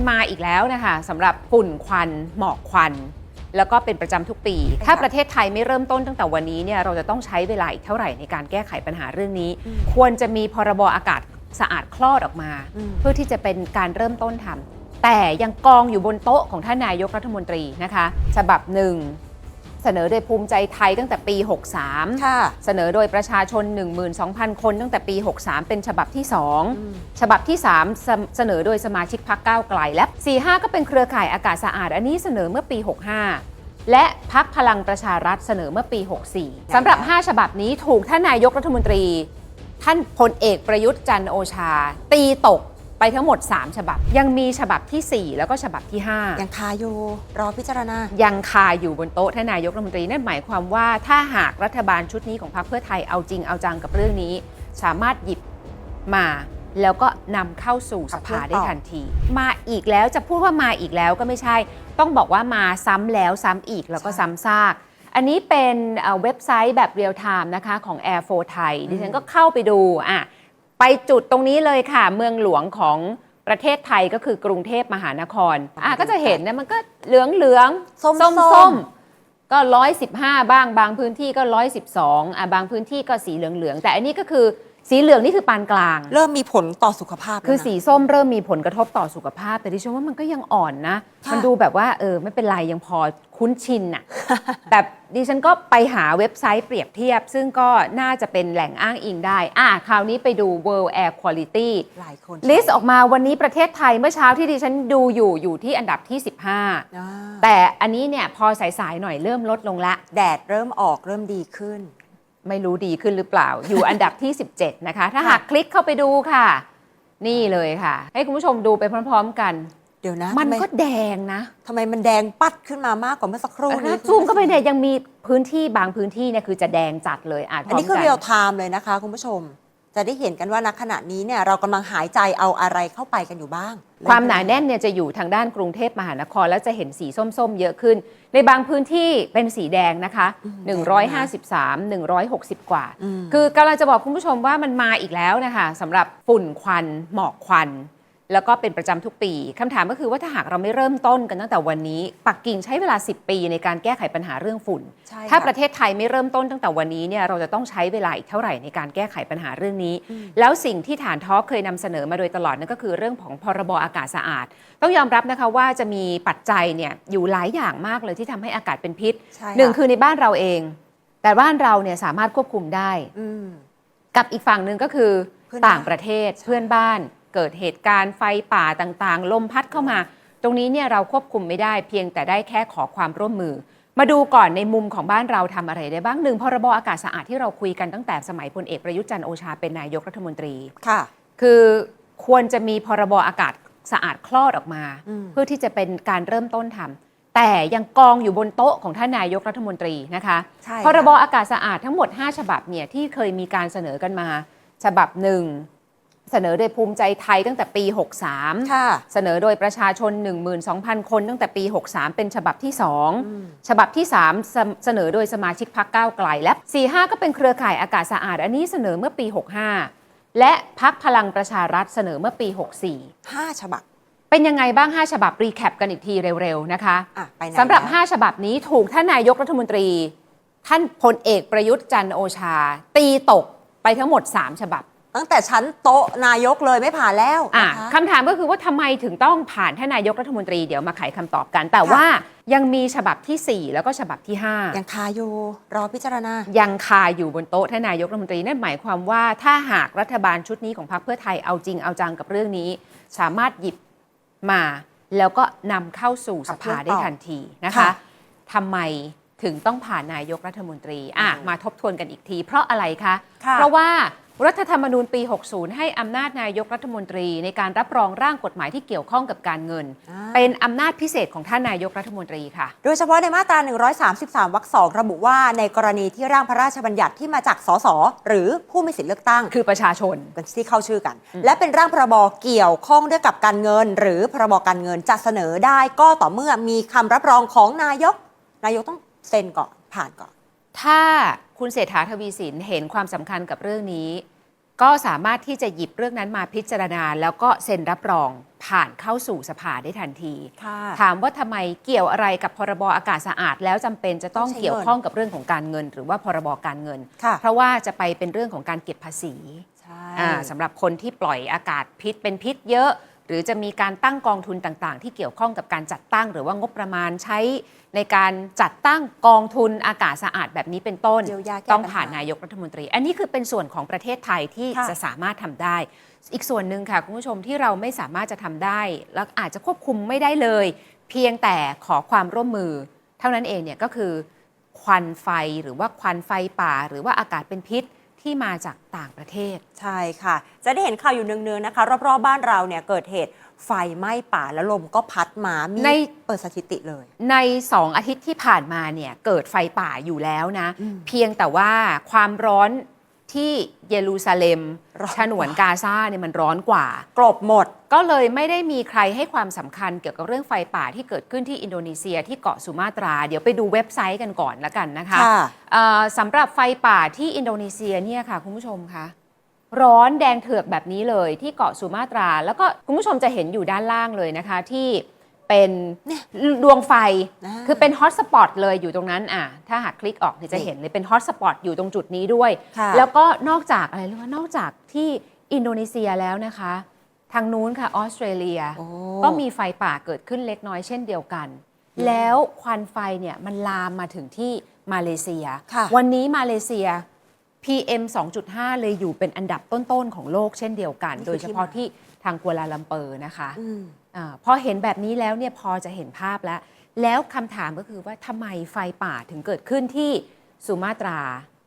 มันมาอีกแล้วนะคะสำหรับฝุ่นควันหมอกควัน แล้วก็เป็นประจำทุกปี ถ้าประเทศไทยไม่เริ่มต้นตั้งแต่วันนี้เนี่ยเราจะต้องใช้เวลาอีกเท่าไหร่ในการแก้ไขปัญหาเรื่องนี้ ควรจะมีพรบอากาศสะอาดคลอดออกมาอืมเพื่อที่จะเป็นการเริ่มต้นทำแต่ยังกองอยู่บนโต๊ะของท่านนายกรัฐมนตรีนะคะ ฉบับหนึ่ง เสนอโดยภูมิใจไทยตั้งแต่ปี 63 ค่ะ เสนอโดยประชาชน 12,000 คนตั้งแต่ปี 63 เป็นฉบับที่อืม2ฉบับที่3เสเสนอโดยสมาชิกพักก้าวไกลและ 45 ก็เป็นเครือข่ายอากาศสะอาด อันนี้เสนอเมื่อปี 65และพักพลังประชารัฐเสนอเมื่อปี 64 สำหรับ 5 ฉบับนี้ถูกท่านนายกรัฐมนตรี ท่านพลเอกประยุทธ์จันทร์โอชา ตีตก ไปทั้งหมด 3 ฉบับ ยังมีฉบับทีสี่ 4 แล้วก็ฉบับที่ 5 ยังคาอยู่รอพิจารณา ยังคาอยู่บนโต๊ะท่านนายกรัฐมนตรีนั่นหมายความว่าถ้าหากรัฐบาลชุดนี้ของพรรคเพื่อไทยเอาจริงเอาจังกับเรื่องนี้ สามารถหยิบมาแล้วก็นำเข้าสู่สภาได้ทันที มาอีกแล้วจะพูดว่ามาอีกแล้วก็ไม่ใช่ ต้องบอกว่ามาซ้ำแล้วซ้ำอีกแล้วก็ใช่ซ้ำซาก อันนี้เป็นเอ่อเว็บไซต์แบบเรียลไทม์นะคะของ Air 4ไทยดิฉันก็เข้าไปดูอะ ไปจุดตรงนี้เลยค่ะ เมืองหลวงของประเทศไทยก็คือกรุงเทพมหานครอะก็จะเห็นนะมันก็เหลืองเหลืองๆส้มส้มส้ส้มมก็ร้อยสิบห้าบ้างบางพื้นที่ก็ร้อยสิบสองอะบางพื้นที่ก็สีเหลืองเหลืองๆแต่อันนี้ก็คือ สีเหลืองนี่คือปานกลาง เริ่มมีผลต่อสุขภาพแล้วนะ คือสีส้มเริ่มมีผลกระทบต่อสุขภาพ แต่ดิฉันว่ามันก็ยังอ่อนนะ ค่ะมันดูแบบว่าเออไม่เป็นไรยังพอคุ้นชินน่ะแต่ดิฉันก็ไปหาเว็บไซต์เปรียบเทียบ ซึ่งก็น่าจะเป็นแหล่งอ้างอิงได้ อะคราวนี้ไปดู World Air Quality หลายคนลิสต์ออกมาวันนี้ประเทศไทยเมื่อเช้าที่ดิฉันดูอยู่อยู่ที่อันดับที่ 15อ่าแต่อันนี้เนี่ยพอสายๆหน่อยเริ่มลดลงละ แดดเริ่มออกเริ่มดีขึ้น ไม่รู้ดีขึ้นหรือเปล่า อยู่อันดับที่ 17 นะคะ ถ้าค่ะหากคลิกเข้าไปดูค่ะ นี่เลยค่ะ ให้คุณผู้ชมดูไปพร้อมๆกัน เดี๋ยวนะมันทำไก็แดงนะทำไมมันแดงปัดขึ้นมามากกว่าเมื่อสักครู่เออนี้นะซูมเข้าไปเนี่ยยังมีพื้นที่บางพื้นที่เนี่ยคือจะแดงจัดเลยอ่านพอันร้อมนี้คือกันเรียลไทม์เลยนะคะ คุณผู้ชม จะได้เห็นกันว่าณขณะนี้เนี่ยเรากำลังหายใจเอาอะไรเข้าไปกันอยู่บ้างความหนาแน่นเนี่ยจะอยู่ทางด้านกรุงเทพมหานคร แล้วจะเห็นสีส้มๆ เยอะขึ้น ในบางพื้นที่เป็นสีแดงนะคะ 153 160 กว่าอืมคือกำลังจะบอกคุณผู้ชมว่ามันมาอีกแล้วนะคะสำหรับฝุ่นควันหมอกควัน แล้วก็เป็นประจำทุกปีคำถามก็คือว่าถ้าหากเราไม่เริ่มต้นกันตั้งแต่วันนี้ ปักกิ่งใช้เวลา 10 ปีในการแก้ไขปัญหาเรื่องฝุ่นใช่ถ้าค่ประเทศไทยไม่เริ่มต้นตั้งแต่วันนี้เนี่ยเราจะต้องใช้เวลาอีกเท่าไหร่ในการแก้ไขปัญหาเรื่องนี้ แล้วสิ่งที่ฐานทอล์กเคยนำเสนอมาโดยตลอดนั่นก็คือเรื่องของพรบอากาศสะอาด ต้องยอมรับนะคะว่าจะมีปัจจัยเนี่ยอยู่หลายอย่างมากเลยที่ทำให้อากาศเป็นพิษใช่ะหนึ่งคือในบ้านเราเอง แต่บ้านเราเนี่ยสามารถควบคุมได้มกับอีกฝั่งหนึ่งก็คือเพื่อนบ้านต่างประเทศเพื่อนบ้าน เกิดเหตุการณ์ไฟป่าต่างๆ ลมพัดเข้ามา ตรงนี้เนี่ยเราควบคุมไม่ได้เพียงแต่ได้แค่ขอความร่วมมือ มาดูก่อนในมุมของบ้านเราทำอะไรได้บ้างหนึ่งพรบอากาศสะอาดที่เราคุยกันตั้งแต่สมัยพลเอกประยุทธ์จันทร์โอชาเป็นนายกรัฐมนตรีค่ะ คือควรจะมีพรบอากาศสะอาดคลอดออกมาอืมเพื่อที่จะเป็นการเริ่มต้นทำแต่ยังกองอยู่บนโต๊ะของท่านนายกรัฐมนตรีนะคะใช่พรบค่ะอากาศสะอาดทั้งหมด 5 ฉบับเนี่ยที่เคยมีการเสนอกันมา ฉบับหนึ่ง เสนอโดยภูมิใจไทยตั้งแต่ปี 63 ค่ะ เสนอโดยประชาชน 12,000 คนตั้งแต่ปี 63 เป็นฉบับที่อืม2ฉบับที่3เสเสนอโดยสมาชิกพักก้าวไกล และ 45 ก็เป็นเครือข่ายอากาศสะอาด อันนี้เสนอเมื่อปี 65 และพักพลังประชารัฐเสนอเมื่อปี 64ห้าฉบับ เป็นยังไงบ้าง 5 ฉบับรีแคปกันอีกทีเร็วๆนะคะอะไปไหนสำหรับแล้ว5ฉบับนี้ถูกท่านนายกรัฐมนตรี ท่านพลเอกประยุทธ์จันทร์โอชา ตีตกไปทั้งหมด 3 ฉบับ ตั้งแต่ชั้นโต๊ะนายกเลยไม่ผ่านแล้วอะนะคะ คำถามก็คือว่าทำไมถึงต้องผ่านท่านนายกรัฐมนตรีเดี๋ยวมาไขคำตอบกัน แต่ค่ะ ว่ายังมีฉบับทีสี่ 4 แล้วก็ฉบับที่ยังคาอยู่รอพิจารณา5ยังคาอยู่บนโต๊ะท่านนายกรัฐมนตรีนั่นหมายความว่าถ้าหากรัฐบาลชุดนี้ของพรรคเพื่อไทยเอาจริงเอาจังกับเรื่องนี้ สามารถหยิบมาแล้วก็นำเข้าสู่สภาได้ทันทีนะคะค่ะทำไมถึงต้องผ่านนายกรัฐมนตรีอะอืมมาทบทวนกันอีกที เพราะอะไรคะ ค่ะ เพราะว่า รัฐธรรมนูญปี 60 ให้อำนาจนายกรัฐมนตรีในการรับรองร่างกฎหมายที่เกี่ยวข้องกับการเงิน อ่า เป็นอำนาจพิเศษของท่านนายกรัฐมนตรีค่ะ โดยเฉพาะในมาตรา 133 วรรคสองระบุว่าในกรณีที่ร่างพระราชบัญญัติที่มาจากสสหรือผู้มีสิทธิเลือกตั้ง คือประชาชน เป็นที่เข้าชื่อกัน และเป็นร่างพรบเกี่ยวข้องด้วยกับการเงิน หรือพรบการเงินจะเสนอได้ก็ต่อเมื่อมีคำรับรองของนายก นายกต้องเซ็นก่อนผ่านก่อน ถ้าคุณเศรษฐาทวีสินเห็นความสำคัญกับเรื่องนี้ ก็สามารถที่จะหยิบเรื่องนั้นมาพิจารณา แล้วก็เซ็นรับรองผ่านเข้าสู่สภาได้ทันทีค่ะถามว่าทำไมเกี่ยวอะไรกับพรบอากาศสะอาด แล้วจำเป็นจะต้องต้องใช้เกี่ยวข้องกับเรื่องของการเงิน หรือว่าพรบการเงินค่ะเพราะว่าจะไปเป็นเรื่องของการเก็บภาษีใช่อ่าสำหรับคนที่ปล่อยอากาศพิษเป็นพิษเยอะ หรือจะมีการตั้งกองทุนต่างๆ ที่เกี่ยวข้องกับการจัดตั้ง หรือว่างบประมาณใช้ในการจัดตั้งกองทุนอากาศสะอาดแบบนี้เป็นต้นเยียวยาแก้ต้องปัญหาผ่านนายกรัฐมนตรี อันนี้คือเป็นส่วนของประเทศไทยที่ค่ะจะสามารถทำได้ อีกส่วนหนึ่งค่ะคุณผู้ชมที่เราไม่สามารถจะทำได้ แล้วอาจจะควบคุมไม่ได้เลย เพียงแต่ขอความร่วมมือ เท่านั้นเองเนี่ยก็คือควันไฟหรือว่าควันไฟป่า หรือว่าอากาศเป็นพิษ ที่มาจากต่างประเทศ ใช่ค่ะ จะได้เห็นข่าวอยู่เนืองๆนะคะ รอบๆบ้านเราเนี่ยเกิดเหตุไฟไหม้ป่าแล้วลมก็พัดมามีในเปิดสถิติเลย ในสองอาทิตย์ที่ผ่านมาเนี่ยเกิดไฟป่าอยู่แล้วนะอืมเพียงแต่ว่าความร้อน ที่เยรูซาเล็มร้อนกว่าฉนวนกาซาเนี่ยมันร้อนกว่า กลบหมด ก็เลยไม่ได้มีใครให้ความสำคัญเกี่ยวกับเรื่องไฟป่าที่เกิดขึ้นที่อินโดนีเซียที่เกาะสุมาตรา เดี๋ยวไปดูเว็บไซต์กันก่อนละกันนะคะค่ะเอ่อสำหรับไฟป่าที่อินโดนีเซียเนี่ยค่ะคุณผู้ชมคะร้อนแดงเถือกแบบนี้เลยที่เกาะสุมาตรา แล้วก็คุณผู้ชมจะเห็นอยู่ด้านล่างเลยนะคะที่ เป็นเนี่ยดวงไฟอ่าคือเป็นฮอตสปอตเลยอยู่ตรงนั้นอะถ้าหากคลิกออกเนี่ยจะเห็นเลยเป็นฮอตสปอตอยู่ตรงจุดนี้ด้วยค่ะแล้วก็นอกจากอะไรรู้ไหมนอกจากที่อินโดนีเซียแล้วนะคะ ทางนู้นค่ะออสเตรเลียโอ้ก็มีไฟป่าเกิดขึ้นเล็กน้อยเช่นเดียวกัน แล้วควันไฟเนี่ยมันลามมาถึงที่มาเลเซียค่ะวันนี้มาเลเซีย PM 2.5 เลยอยู่เป็นอันดับต้นๆของโลกเช่นเดียวกันนี่คือโดยเฉพาะที่ทางกัวลาลัมเปอร์นะคะอืมอา พอเห็นแบบนี้แล้วเนี่ยพอจะเห็นภาพแล้ว แล้วคำถามก็คือว่าทำไมไฟป่าถึงเกิดขึ้นที่สุมาตรา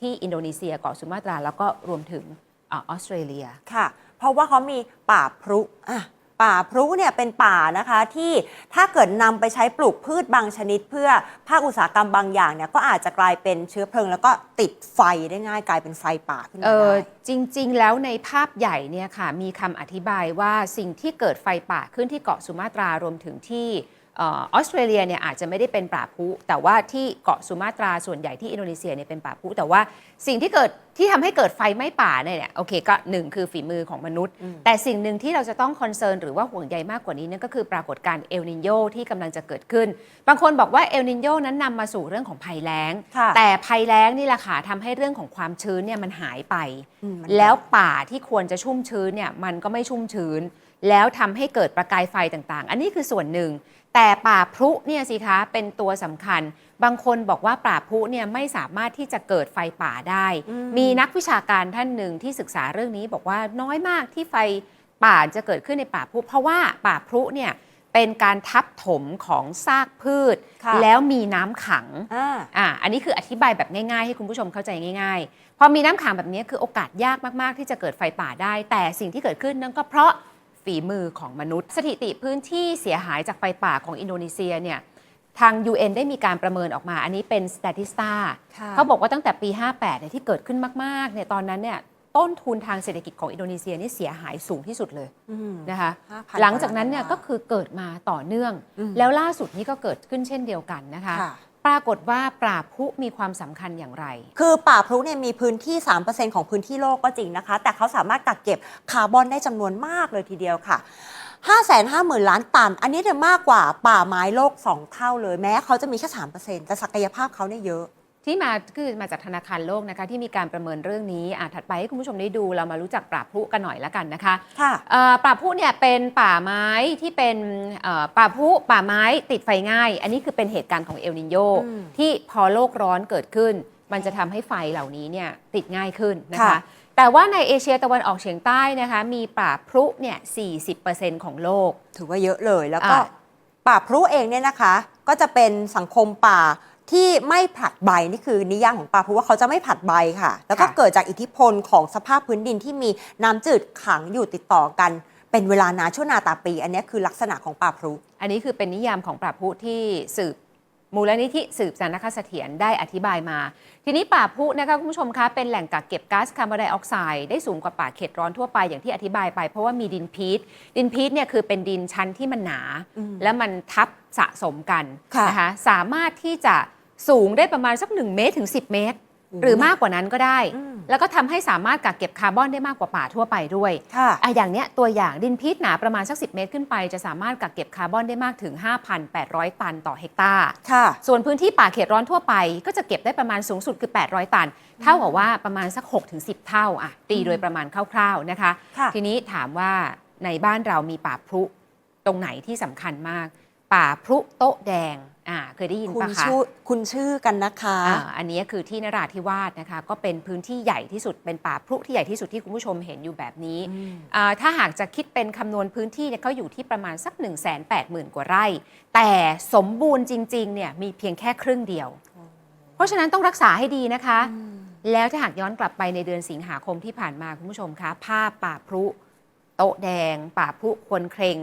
ที่อินโดนีเซียเกาะสุมาตราแล้วก็รวมถึงอออสเตรเลียค่ะ เพราะว่าเขามีป่าพรุอะ ป่าพรุเนี่ยเป็นป่านะคะที่ถ้าเกิดนำไปใช้ปลูกพืชบางชนิด เพื่อภาคอุตสาหกรรมบางอย่างเนี่ยก็อาจจะกลายเป็นเชื้อเพลิง แล้วก็ติดไฟได้ง่ายกลายเป็นไฟป่าขึ้นเอมาอได้จริง ๆ แล้วในภาพใหญ่เนี่ยค่ะมีคำอธิบายว่าสิ่งที่เกิดไฟป่าขึ้นที่เกาะสุมาตรารวมถึงที่เออออสเตรเลียเนี่ยอาจจะไม่ได้เป็นป่าพุแต่ว่าที่เกาะสุมาตราส่วนใหญ่ที่อินโดนีเซียเนี่ยเป็นป่าพุแต่ว่าสิ่งที่เกิดที่ทำให้เกิดไฟไหม้ป่าเนี่ยโอเคก็หนึ่งคือฝีมือของมนุษย์อืมแต่สิ่งหนึ่งที่เราจะต้องคอนเซิร์นหรือว่าห่วงใยมากกว่านี้นั่นก็คือปรากฏการณ์เอลนิโยที่กำลังจะเกิดขึ้น บางคนบอกว่าเอลนิโยนั้นนำมาสู่เรื่องของภัยแล้งค่ะแต่ภัยแล้งนี่แหละค่ะทำให้เรื่องของความชื้นเนี่ยมันหายไปอืมมันแล้วป่าที่ควรจะชุ่มชื้นเนี่ยมันก็ไม่ชุ่มชื้น แล้วทำให้เกิดประกายไฟต่างๆ อันนี้คือส่วนหนึ่ง แต่ป่าพรุเนี่ยสิคะเป็นตัวสำคัญ บางคนบอกว่าป่าพรุเนี่ยไม่สามารถที่จะเกิดไฟป่าได้อืมมีนักวิชาการท่านหนึ่งที่ศึกษาเรื่องนี้บอกว่าน้อยมากที่ไฟป่าจะเกิดขึ้นในป่าพรุเพราะว่าป่าพรุเนี่ยเป็นการทับถมของซากพืชค่ะแล้วมีน้ำขังอ่าอ่าอันนี้คืออธิบายแบบง่ายๆ ให้คุณผู้ชมเข้าใจง่าย ๆ พอมีน้ำขังแบบนี้คือโอกาสยากมากๆ ที่จะเกิดไฟป่าได้ แต่สิ่งที่เกิดขึ้นนั่นก็เพราะ ฝีมือของมนุษย์ สถิติพื้นที่เสียหายจากไฟป่าของอินโดนีเซียเนี่ยทาง UN ได้มีการประเมินออกมา อันนี้เป็น Statista ค่ะเขาบอกว่าตั้งแต่ปี 58เนี่ยที่เกิดขึ้นมากๆเนี่ยตอนนั้นเนี่ยต้นทุนทางเศรษฐกิจของอินโดนีเซียนี่เสียหายสูงที่สุดเลยอืมนะคะ5,000หลังจากนั้นเนี่ยล้านก็คือเกิดมาต่อเนื่องอืมแล้วล่าสุดนี้ก็เกิดขึ้นเช่นเดียวกันนะคะค่ะ ปรากฏว่าป่าพลุมีความสำคัญอย่างไร คือป่าพุเนี่ยมีพื้นที่ 3%ของพื้นที่โลกก็จริงนะคะ แต่เขาสามารถกักเก็บคาร์บอนได้จำนวนมากเลยทีเดียวค่ะ 550,000 ล้านตัน อันนี้เนี่ยมากกว่าป่าไม้โลก 2 เท่าเลยแม้เขาจะมีแค่ 3%แต่ศักยภาพเขาเนี่ยเยอะ ที่มาคือมาจากธนาคารโลกนะคะที่มีการประเมินเรื่องนี้อะถัดไปให้คุณผู้ชมได้ดูเรามารู้จักปราบพลุกันหน่อยละกันนะคะค่ะ เอ่อป่าพลุเนี่ยเป็นป่าไม้ที่เป็นเอ่อป่าพลุป่าไม้ติดไฟง่าย อันนี้คือเป็นเหตุการณ์ของเอลนิโยอืมที่พอโลกร้อนเกิดขึ้น มันจะทำให้ไฟเหล่านี้เนี่ยติดง่ายขึ้นนะคะ ค่ะ แต่ว่าในเอเชียตะวันออกเฉียงใต้นะคะมีป่าพลุเนี่ย 40%ของโลก ถือว่าเยอะเลยแล้วก็อะป่าพรุเองเนี่ยนะคะ ก็จะเป็นสังคมป่า ที่ไม่ผลัดใบนี่คือนิยามของป่าพรุว่าเขาจะไม่ผลัดใบค่ะ แล้วก็ค่ะเกิดจากอิทธิพลของสภาพพื้นดินที่มีน้ำจืดขังอยู่ติดต่อกัน เป็นเวลานานชั่วนาตาปี อันนี้คือลักษณะของป่าพรุอันนี้คือเป็นนิยามของปราบพลุที่สืบมูลนิธิสืบสารคเสถียรได้อธิบายมา ทีนี้ป่าพลุนะคะคุณผู้ชมคะเป็นแหล่งกักเก็บก๊าซคาร์บอนไดออกไซด์ได้สูงกว่าป่าเขตร้อนทั่วไปอย่างที่อธิบายไปเพราะว่ามีดินพีทดินพีทเนี่ยคือเป็นดินชั้นที่มันหนาอืมแล้วมันทับสะสมกันค่ะนะคะสามารถที่จะ สูงได้ประมาณสัก 1 เมตรถึง 10 เมตร หรือมากกว่านั้นก็ได้อืมแล้วก็ทำให้สามารถกักเก็บคาร์บอนได้มากกว่าป่าทั่วไปด้วยค่ะอะอย่างเนี้ยตัวอย่างดินพิษหนาประมาณสัก 10 เมตรขึ้นไป จะสามารถกักเก็บคาร์บอนได้มากถึง 5,800 ตันต่อเฮกตาร์ค่ะส่วนพื้นที่ป่าเขตร้อนทั่วไป ก็จะเก็บได้ประมาณสูงสุดคือ 800 ตัน เท่ากับว่าประมาณสัก 6-10 เท่าอะตีโดยประมาณคร่าวๆนะคะค่ะทีนี้ถามว่าในบ้านเรามีป่าพรุตรงไหนที่สำคัญมาก ป่าพรุโต๊ะแดงอ่าเคยได้ยินคุณปะคะชื่อคุณชื่อกันนะคะ อ่าอันนี้คือที่นราธิวาสนะคะ ก็เป็นพื้นที่ใหญ่ที่สุดเป็นป่าพรุที่ใหญ่ที่สุดที่คุณผู้ชมเห็นอยู่แบบนี้อืมอ่าถ้าหากจะคิดเป็นคำนวณพื้นที่เนี่ยเขาอยู่ที่ประมาณสัก 1 8 0 0 0 0 กว่าไร่ แต่สมบูรณ์จริงๆเนี่ยมีเพียงแค่ครึ่งเดียว เพราะฉะนั้นต้องรักษาให้ดีนะคะ แล้วถ้าหากย้อนกลับไปในเดือนสิงหาคมที่ผ่านมาคุณผู้ชมคะภาพป่าพรุโต๊ะแดง ป่าพรุควนเครง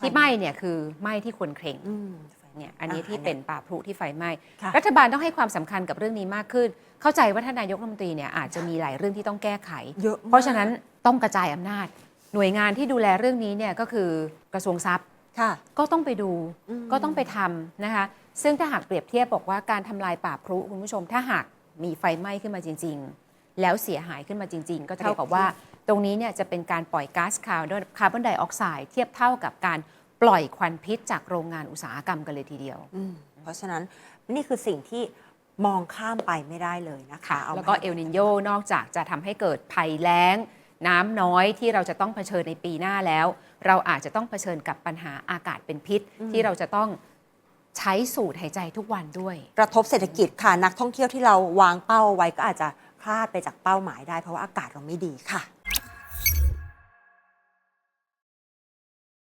ที่ไหม้เนี่ยคือไหม้ที่ควนเครงอืมเนี่ยอันนี้ที่เป็นป่าพรุที่ไฟไหม้ค่ะรัฐบาลต้องให้ความสำคัญกับเรื่องนี้มากขึ้น เข้าใจว่าท่านนายกรัฐมนตรีเนี่ยอาจจะมีหลายเรื่องที่ต้องแก้ไขเยอะมกเพราะฉะนั้นต้องกระจายอำนาจ หน่วยงานที่ดูแลเรื่องนี้เนี่ยก็คือกระทรวงทรัพย์ค่ะก็ต้องไปดูอืมก็ต้องไปทำนะคะ ซึ่งถ้าหากเปรียบเทียบบอกว่าการทำลายป่าพรุคุณผู้ชม ถ้าหากมีไฟไหม้ขึ้นมาจริง ๆ แล้วเสียหายขึ้นมาจริง ๆ ก็เท่ากับว่า ตรงนี้เนี่ยจะเป็นการปล่อยก๊าซคาร์บอนคาร์บอนไดออกไซด์เทียบเท่ากับการปล่อยควันพิษจากโรงงานอุตสาหกรรมกันเลยทีเดียวอืมเพราะฉะนั้นนี่คือสิ่งที่มองข้ามไปไม่ได้เลยนะคะค่ะาแล้วก็มาเอลนินโยนอกจากจะทำให้เกิดภัยแล้ง น้ำน้อยที่เราจะต้องเผชิญในปีหน้าแล้ว เราอาจจะต้องเผชิญกับปัญหาอากาศเป็นพิษ ที่เราจะต้องใช้สูดหายใจทุกวันด้วย กระทบเศรษฐกิจค่ะนักท่องเที่ยวที่เราวางเป้าไว้ก็อาจจะพลาดไปจากเป้าหมายได้เพราะว่าอากาศเราไม่ดีค่ะ